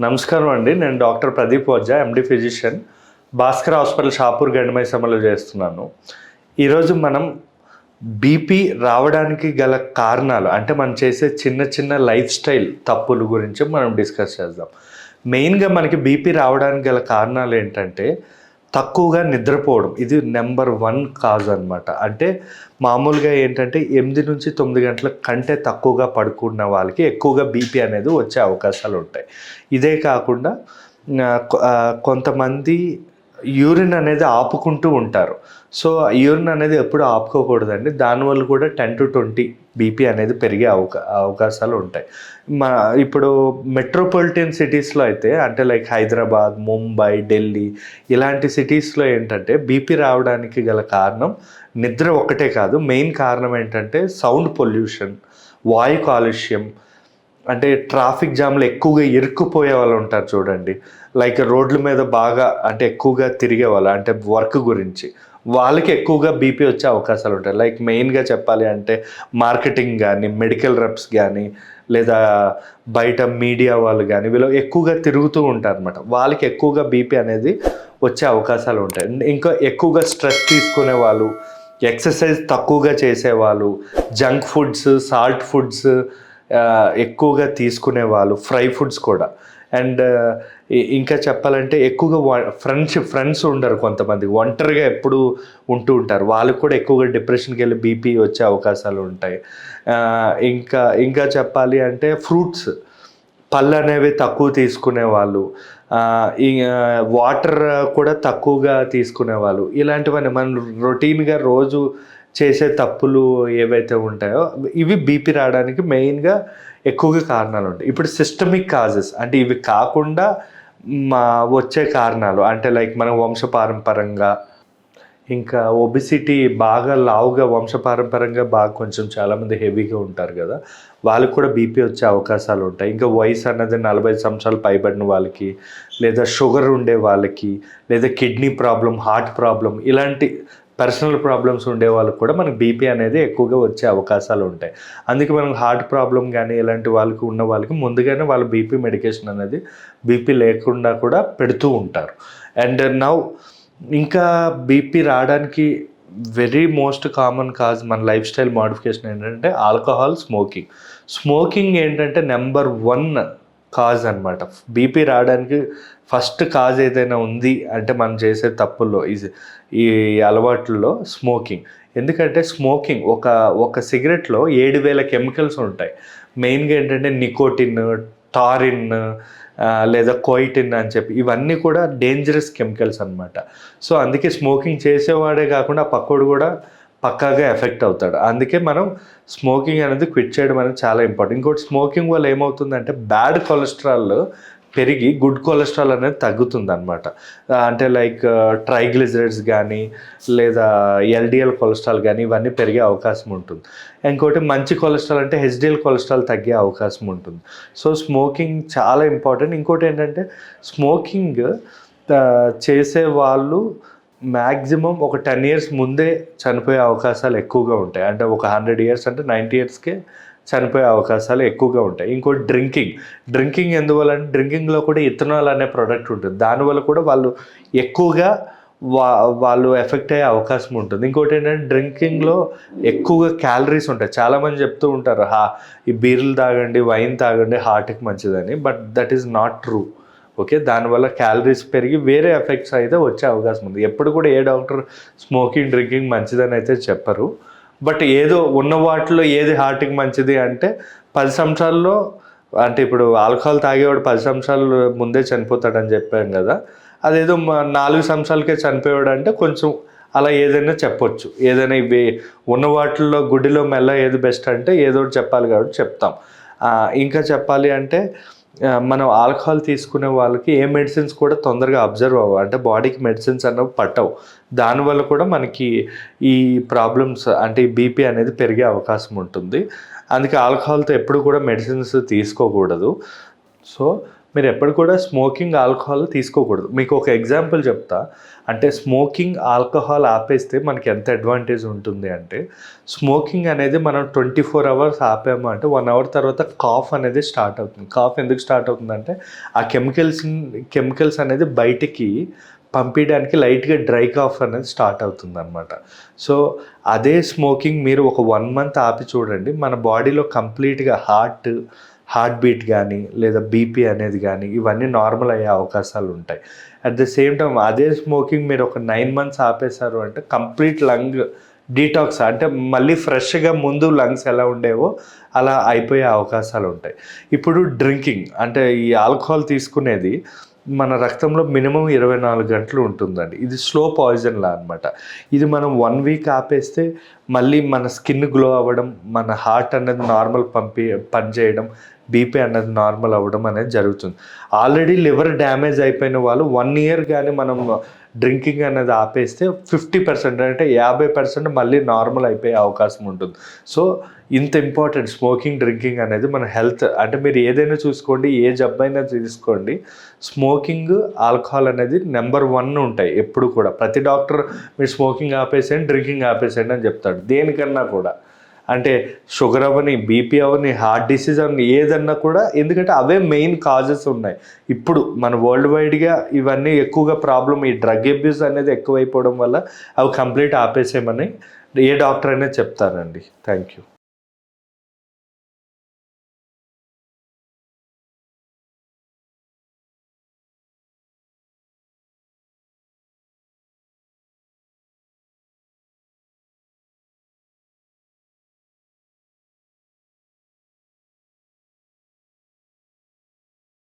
నమస్కారం అండి. నేను doctor Pradeep Vajja MD physician. Bhaskar hospital Shapur గండమైసమ్మలో చేస్తున్నాను. ఈరోజు మనం బీపీ రావడానికి గల కారణాలు అంటే మనం చేసే చిన్న చిన్న లైఫ్ స్టైల్ తప్పుల గురించి మనం డిస్కస్ చేద్దాం. మెయిన్గా మనకి బీపీ రావడానికి గల కారణాలు ఏంటంటే తక్కువగా నిద్రపోవడం. ఇది నెంబర్ వన్ కాజ్ అనమాట అంటే మామూలుగా ఏంటంటే ఎనిమిది నుంచి తొమ్మిది గంటల కంటే తక్కువగా పడుకున్న వాళ్ళకి ఎక్కువగా బీపీ అనేది వచ్చే అవకాశాలు ఉంటాయి. ఇదే కాకుండా కొంతమంది యూరిన్ అనేది ఆపుకుంటూ ఉంటారు. సో యూరిన్ అనేది ఎప్పుడు ఆపుకోకూడదండి. దానివల్ల కూడా టెన్ టు ట్వంటీ బీపీ అనేది పెరిగే అవకా అవకాశాలు ఉంటాయి. మా ఇప్పుడు మెట్రోపాలిటన్ సిటీస్లో అయితే అంటే లైక్ హైదరాబాద్ ముంబై ఢిల్లీ ఇలాంటి సిటీస్లో ఏంటంటే బీపీ రావడానికి గల కారణం నిద్ర ఒకటే కాదు. మెయిన్ కారణం ఏంటంటే సౌండ్ పొల్యూషన్ వాయు కాలుష్యం అంటే ట్రాఫిక్ జామ్లో ఎక్కువగా ఇరుక్కుపోయే వాళ్ళు ఉంటారు చూడండి. లైక్ రోడ్ల మీద బాగా అంటే ఎక్కువగా తిరిగే వాళ్ళు అంటే వర్క్ గురించి వాళ్ళకి ఎక్కువగా బీపీ వచ్చే అవకాశాలు ఉంటాయి. లైక్ మెయిన్గా చెప్పాలి అంటే మార్కెటింగ్ కానీ మెడికల్ రెప్స్ కానీ లేదా బయట మీడియా వాళ్ళు కానీ వీళ్ళు ఎక్కువగా తిరుగుతూ ఉంటారు అనమాట వాళ్ళకి ఎక్కువగా బీపీ అనేది వచ్చే అవకాశాలు ఉంటాయి. ఇంకా ఎక్కువగా స్ట్రెస్ తీసుకునే వాళ్ళు ఎక్సర్సైజ్ తక్కువగా చేసేవాళ్ళు జంక్ ఫుడ్స్ సాల్ట్ ఫుడ్స్ ఎక్కువగా తీసుకునే వాళ్ళు ఫ్రై ఫుడ్స్ కూడా. అండ్ ఇంకా చెప్పాలంటే ఎక్కువగా ఫ్రెండ్స్ ఫ్రెండ్స్ ఉండరు కొంతమంది. ఒంటరిగా ఎప్పుడు ఉంటూ ఉంటారు. వాళ్ళకి కూడా ఎక్కువగా డిప్రెషన్కి వెళ్ళి బీపీ వచ్చే అవకాశాలు ఉంటాయి. ఇంకా ఇంకా చెప్పాలి అంటే ఫ్రూట్స్. పళ్ళు అనేవి తక్కువ తీసుకునే వాళ్ళు. వాటర్ కూడా తక్కువగా తీసుకునే వాళ్ళు. ఇలాంటివన్నీ మనం రొటీన్గా రోజు చేసే తప్పులు ఏవైతే ఉంటాయో ఇవి బీపీ రావడానికి మెయిన్గా ఎక్కువగా కారణాలు ఉంటాయి. ఇప్పుడు సిస్టమిక్ కాజెస్ అంటే ఇవి కాకుండా మా వచ్చే కారణాలు అంటే లైక్ మనం వంశపారంపరంగా ఇంకా ఒబిసిటీ బాగా లావుగా వంశపారంపరంగా బాగా కొంచెం చాలామంది హెవీగా ఉంటారు కదా వాళ్ళకి కూడా బీపీ వచ్చే అవకాశాలు ఉంటాయి. ఇంకా వయసు అన్నది నలభై సంవత్సరాలు పైబడిన వాళ్ళకి లేదా షుగర్ ఉండే వాళ్ళకి లేదా కిడ్నీ ప్రాబ్లం హార్ట్ ప్రాబ్లం ఇలాంటి పర్సనల్ ప్రాబ్లమ్స్ ఉండే వాళ్ళకి కూడా మనకి బీపీ అనేది ఎక్కువగా వచ్చే అవకాశాలు ఉంటాయి. అందుకే మనం హార్ట్ ప్రాబ్లం కానీ ఇలాంటి వాళ్ళకి ఉన్న వాళ్ళకి ముందుగానే వాళ్ళ బీపీ మెడికేషన్ అనేది బీపీ లేకుండా కూడా పెడుతూ ఉంటారు. అండ్ నౌ ఇంకా బీపీ రావడానికి వెరీ మోస్ట్ కామన్ కాజ్ మన లైఫ్ స్టైల్ మోడిఫికేషన్ ఏంటంటే ఆల్కహాల్ స్మోకింగ్ స్మోకింగ్ ఏంటంటే నెంబర్ వన్ కాజ్ అనమాట బీపీ రావడానికి ఫస్ట్ కాజ్ ఏదైనా ఉంది అంటే మనం చేసే తప్పుల్లో ఈ ఈ అలవాట్లలో స్మోకింగ్. ఎందుకంటే స్మోకింగ్ ఒక ఒక సిగరెట్లో ఏడు వేల కెమికల్స్ ఉంటాయి. మెయిన్గా ఏంటంటే నికోటిన్ టారిన్ లేదా కోయిటిన్ అని చెప్పి ఇవన్నీ కూడా డేంజరస్ కెమికల్స్ అన్నమాట. సో అందుకే స్మోకింగ్ చేసేవాడే కాకుండా ఆ పక్కోడు కూడా పక్కాగా ఎఫెక్ట్ అవుతాడు. అందుకే మనం స్మోకింగ్ అనేది క్విట్ చేయడం అనేది చాలా ఇంపార్టెంట్. ఇంకోటి స్మోకింగ్ వల్ల ఏమవుతుందంటే బ్యాడ్ కొలెస్ట్రాల్ పెరిగి గుడ్ కొలెస్ట్రాల్ అనేది తగ్గుతుంది అనమాట అంటే లైక్ ట్రైగ్లిజరైడ్స్ కానీ లేదా ఎల్డిఎల్ కొలెస్ట్రాల్ కానీ ఇవన్నీ పెరిగే అవకాశం ఉంటుంది. ఇంకోటి మంచి కొలెస్ట్రాల్ అంటే హెచ్డిఎల్ కొలెస్ట్రాల్ తగ్గే అవకాశం ఉంటుంది. సో స్మోకింగ్ చాలా ఇంపార్టెంట్. ఇంకోటి ఏంటంటే స్మోకింగ్ చేసే వాళ్ళు మ్యాక్సిమం ఒక టెన్ ఇయర్స్ ముందే చనిపోయే అవకాశాలు ఎక్కువగా ఉంటాయి. అంటే ఒక హండ్రెడ్ ఇయర్స్ అంటే నైంటీ ఇయర్స్కే చనిపోయే అవకాశాలు ఎక్కువగా ఉంటాయి. ఇంకోటి డ్రింకింగ్. డ్రింకింగ్ ఎందువల్ల? అంటే డ్రింకింగ్లో కూడా ఇథనాల్ అనే ప్రోడక్ట్ ఉంటుంది. దానివల్ల కూడా వాళ్ళు ఎక్కువగా వా వాళ్ళు ఎఫెక్ట్ అయ్యే అవకాశం ఉంటుంది. ఇంకోటి ఏంటంటే డ్రింకింగ్లో ఎక్కువగా క్యాలరీస్ ఉంటాయి. చాలామంది చెప్తూ ఉంటారు హా ఈ బీర్లు తాగండి వైన్ తాగండి హార్ట్కి మంచిదని. But that is not true. Okay దానివల్ల క్యాలరీస్ పెరిగి వేరే ఎఫెక్ట్స్ అయితే వచ్చే అవకాశం ఉంది. ఎప్పుడు కూడా ఏ డాక్టర్ స్మోకింగ్ డ్రింకింగ్ మంచిదని అయితే చెప్పరు. బట్ ఏదో ఉన్న వాటిలో ఏది హార్ట్కి మంచిది అంటే పది సంవత్సరాల్లో అంటే ఇప్పుడు ఆల్కహాల్ తాగేవాడు పది సంవత్సరాలు ముందే చనిపోతాడని చెప్పాం కదా. అదేదో మా- నాలుగు సంవత్సరాలకే చనిపోయాడు అంటే కొంచెం అలా ఏదైనా చెప్పొచ్చు. ఏదైనా ఇవి ఉన్న వాటిల్లో గుడిలో మెల్ల ఏది బెస్ట్ అంటే ఏదో ఒకటి చెప్పాలి కాబట్టి చెప్తాం. ఇంకా చెప్పాలి అంటే మనం ఆల్కహాల్ తీసుకునే వాళ్ళకి ఏ మెడిసిన్స్ కూడా తొందరగా అబ్జర్వ్ అవ్వవు. అంటే బాడీకి మెడిసిన్స్ అన్నవి పట్టవు. దానివల్ల కూడా మనకి ఈ ప్రాబ్లమ్స్ అంటే బీపీ అనేది పెరిగే అవకాశం ఉంటుంది. అందుకే ఆల్కహాల్తో ఎప్పుడు కూడా మెడిసిన్స్ తీసుకోకూడదు. సో మీరు ఎప్పుడు కూడా స్మోకింగ్ ఆల్కహాల్ తీసుకోకూడదు. మీకు ఒక ఎగ్జాంపుల్ చెప్తా. అంటే స్మోకింగ్ ఆల్కహాల్ ఆపేస్తే మనకి ఎంత అడ్వాంటేజ్ ఉంటుంది అంటే స్మోకింగ్ అనేది మనం ట్వంటీ ఫోర్ అవర్స్ ఆపాము అంటే వన్ అవర్ తర్వాత కాఫ్ అనేది స్టార్ట్ అవుతుంది. కాఫ్ ఎందుకు స్టార్ట్ అవుతుందంటే ఆ కెమికల్స్ కెమికల్స్ అనేది బయటికి పంపించడానికి లైట్గా డ్రై కాఫ్ అనేది స్టార్ట్ అవుతుంది అనమాట సో అదే స్మోకింగ్ మీరు ఒక వన్ మంత్ ఆపి చూడండి. మన బాడీలో కంప్లీట్గా హార్ట్ హార్ట్ బీట్ కానీ లేదా బీపీ అనేది కానీ ఇవన్నీ నార్మల్ అయ్యే అవకాశాలు ఉంటాయి. అట్ ద సేమ్ టైం అదే స్మోకింగ్ మీరు ఒక నైన్ మంత్స్ ఆపేశారు అంటే కంప్లీట్ లంగ్ డీటాక్స్ అంటే మళ్ళీ ఫ్రెష్గా ముందు లంగ్స్ ఎలా ఉండేవో అలా అయిపోయే అవకాశాలు ఉంటాయి. ఇప్పుడు డ్రింకింగ్ అంటే ఈ ఆల్కహాల్ తీసుకునేది మన రక్తంలో మినిమం ఇరవై నాలుగు గంటలు ఉంటుందండి. ఇది స్లో పాయిజన్ లా అనమాట ఇది మనం వన్ వీక్ ఆపేస్తే మళ్ళీ మన స్కిన్ గ్లో అవ్వడం మన హార్ట్ అనేది నార్మల్ పంపి పనిచేయడం బీపీ అనేది నార్మల్ అవ్వడం అనేది జరుగుతుంది. ఆల్రెడీ లివర్ డ్యామేజ్ అయిపోయిన వాళ్ళు వన్ ఇయర్ కానీ మనం డ్రింకింగ్ అనేది ఆపేస్తే ఫిఫ్టీ పర్సెంట్ అంటే యాభై పర్సెంట్ మళ్ళీ నార్మల్ అయిపోయే అవకాశం ఉంటుంది. సో ఇంత ఇంపార్టెంట్ స్మోకింగ్ డ్రింకింగ్ అనేది మన హెల్త్ అంటే మీరు ఏదైనా చూసుకోండి ఏ జబ్బైనా తీసుకోండి స్మోకింగ్ ఆల్కహాల్ అనేది నెంబర్ వన్ ఉంటాయి ఎప్పుడు కూడా. ప్రతి డాక్టర్ మీరు స్మోకింగ్ ఆపేసేయండి డ్రింకింగ్ ఆపేసేయండి అని చెప్తాడు. దేనికన్నా కూడా. అంటే షుగర్ అవని బీపీ అవని హార్ట్ డిసీజ్ అవని ఏదన్నా కూడా ఎందుకంటే అవే మెయిన్ కాజెస్ ఉన్నాయి. ఇప్పుడు మన వరల్డ్ వైడ్గా ఇవన్నీ ఎక్కువగా ప్రాబ్లం ఈ డ్రగ్ అబ్యూస్ అనేది ఎక్కువైపోవడం వల్ల అవి కంప్లీట్ ఆపేసేయమని ఏ డాక్టర్ అయినా చెప్తారండి థ్యాంక్ యూ